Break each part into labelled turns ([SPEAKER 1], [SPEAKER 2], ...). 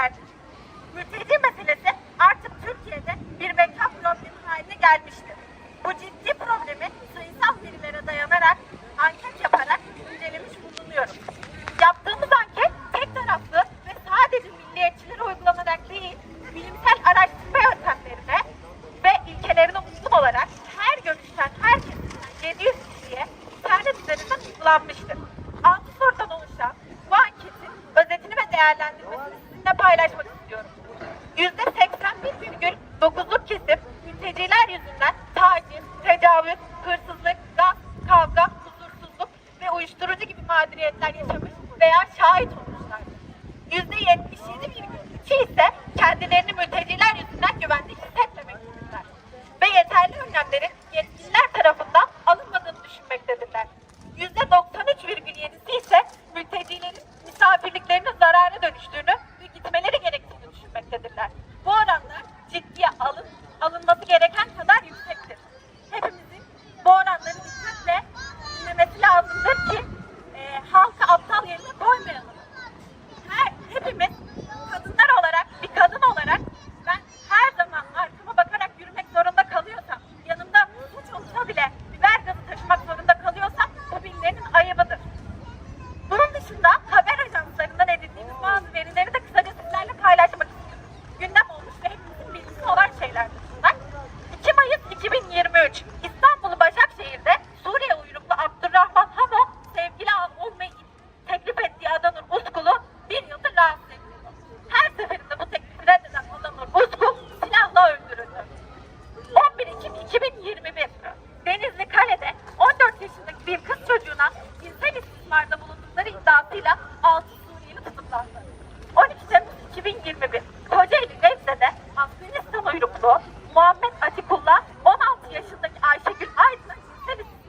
[SPEAKER 1] ülkelerdir. Mülteci meselesi artık Türkiye'de bir veka problemi haline gelmiştir. Bu ciddi problemi sayısal verilere dayanarak anket yaparak incelemiş bulunuyoruz. Yaptığımız anket tek taraflı ve sadece milliyetçilere uygulanarak değil, bilimsel araştırma yöntemlerine ve ilkelerine uygun olarak her görüşten herkesin 700 kişiye internet üzerinden uygulanmıştır. 6 sorudan oluşan bu anketin özetini ve değerlendirmesini sizinle paylaşmak istiyorum. %81,9'luk kesim mülteciler yüzünden taciz, tecavüz, hırsızlık, gasp, kavga, huzursuzluk ve uyuşturucu gibi mağduriyetler yaşamış veya şahit olmuşlardır. %77,2 ise kendilerini mülteciler yüzünden güvende hissetmemektedirler. Ve yeterli önlemlerin yetkililer tarafından 아프다.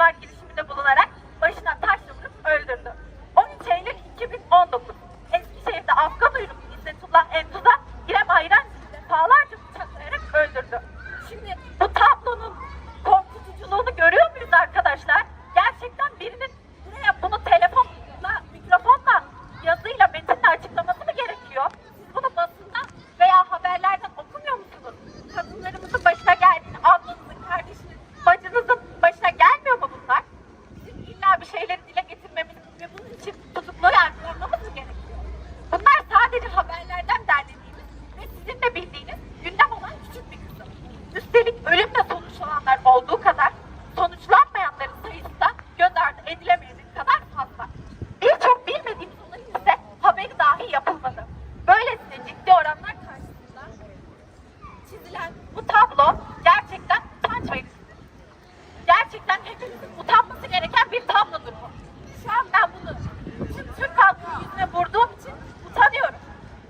[SPEAKER 1] like Hepimizin utanması gereken bir tablodur bu. Şu an ben bunu tüm Türk halkının yüzüne vurduğum için utanıyorum.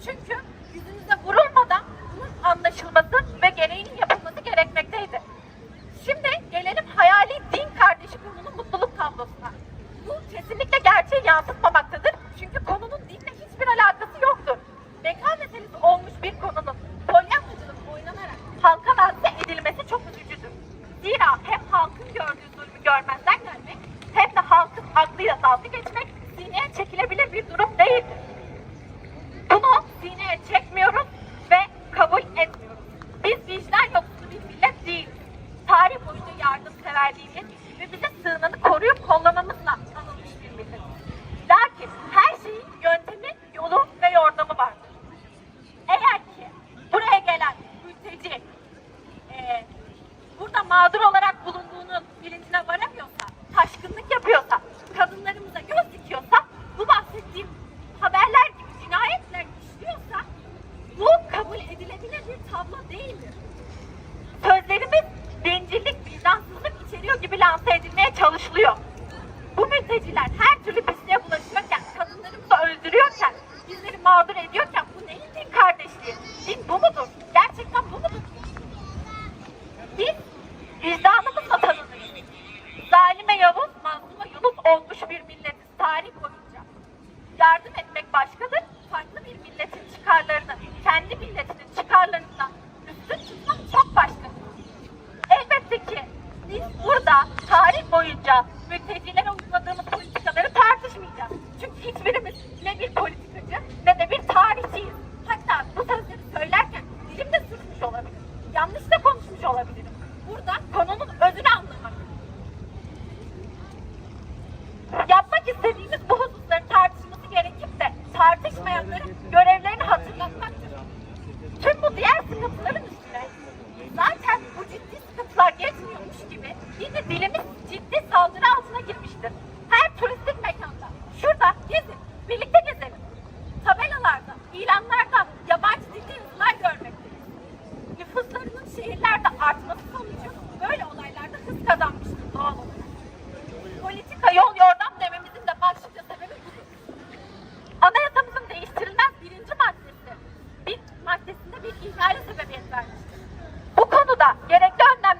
[SPEAKER 1] Çünkü yüzünüze vurulmadan bunun anlaşılması ve gereğinin yapılması gerekmekteydi. Şimdi gelelim hayali din kardeşi konunun mutluluk tablosuna. Bu kesinlikle gerçeği yansıtmamaktadır. Çünkü konunun dinle hiçbir alakası yoktur. Beka meselesi olmuş bir konunun polyanlacılık oynanarak halka lanse edilmesi çok üzücüdür. Zira hem halkın gördüğü görmezden gelmek hem de halkın aklıyla dalga geçmek sineye çekilebilir bir durum değildir. Bunu sineye çekmiyoruz ve kabul etmiyoruz. Biz vicdan yoksunu bir millet değiliz. Tarih boyunca yardımseverliğimiz ve bize sığınanı koruyup kollamamızla anılmış bir millet. Lakin her şeyin yöntemi, yolu ve yordamı vardır. Eğer ki buraya gelen mülteci e, burada mağdur bulunduğunun bilincine varamıyorsa, taşkınlık yapıyorsa, Yanlış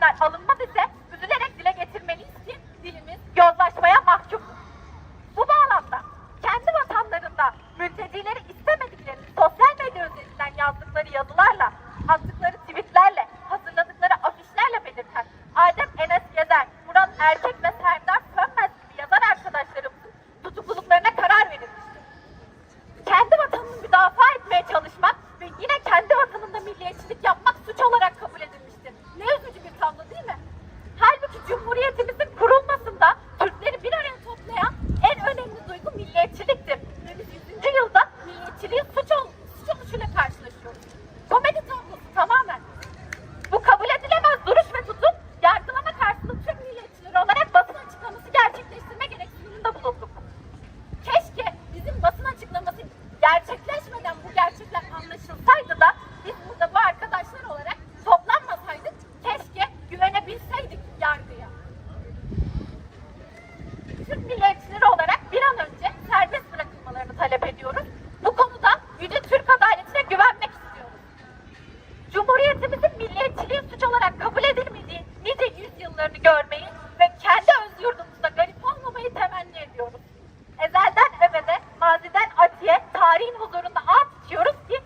[SPEAKER 1] önlemler alınmaz ise üzülerek dile getirmeliyiz ki dilimiz yozlaşmaya mahkum. Bu bağlamda kendi vatanlarında mültecileri istemediklerini sosyal medya üzerinden yazdıkları yazılarla, attıkları tweetlerle, hazırladıkları afişlerle belirten Adem Enes Gezer, Murat Erkek Görüşürüz.